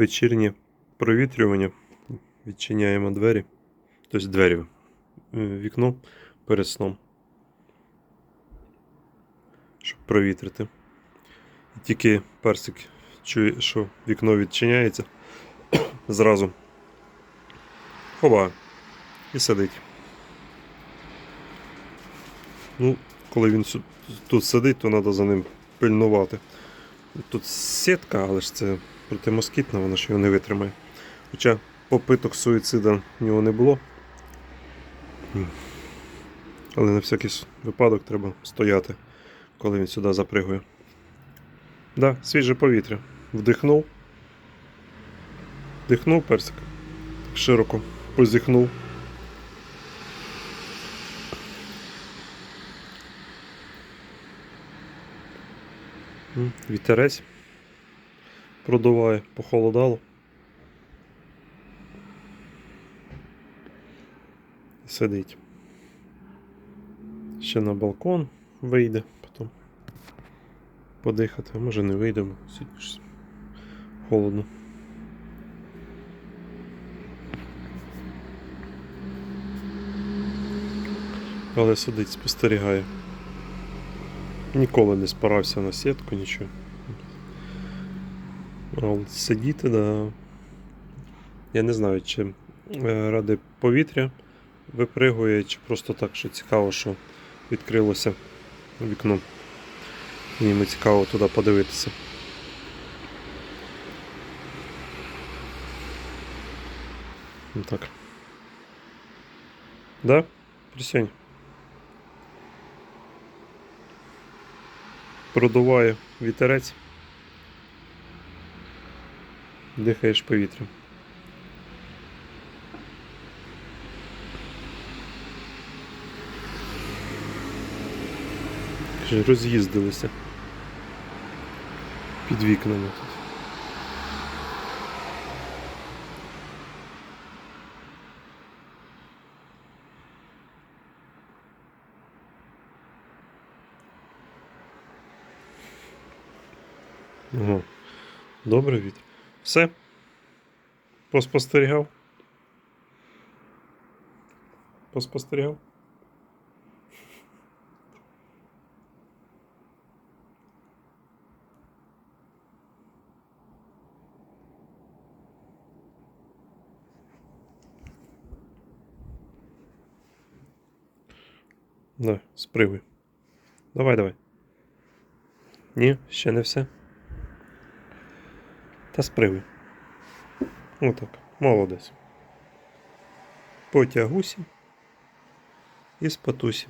вечірнє провітрювання. Відчиняємо двері. Тобто двері. е, Вікно перед сном. Щоб провітрити. Тільки персик чує, що вікно відчиняється. Зразу ховає і сидить. Ну, коли він тут сидить, то треба за ним пильнувати. Тут сітка, але ж це протимоскітна, вона ж його не витримає. Хоча попиток суїцида в нього не було. Але на всякий випадок треба стояти, коли він сюди запригує. Да, свіже повітря. Вдихнув. Вдихнув персик. Широко позіхнув. Вітерець продуває, похолодало. Сидить. Ще на балкон вийде потім. Подихати, а може не вийде, бо холодно. Але сидить, спостерігає. Ніколи не спирався на сітку, нічого. От сидіти, да. Я не знаю, чи е, ради повітря випригує, чи просто так, що цікаво, що відкрилося вікно. І йому цікаво туди подивитися. Ну так. Да? Присянь. Продуває вітерець. Дихаєш повітрям. Роз'їздилися під вікнами тут. Ага. Добре від. Все. Поспостерігав. Поспостерігав. Да, спригуй. Давай, давай. Ні, ще не все. Та сприви. Отак. Молодець. Потягусі і спатусі.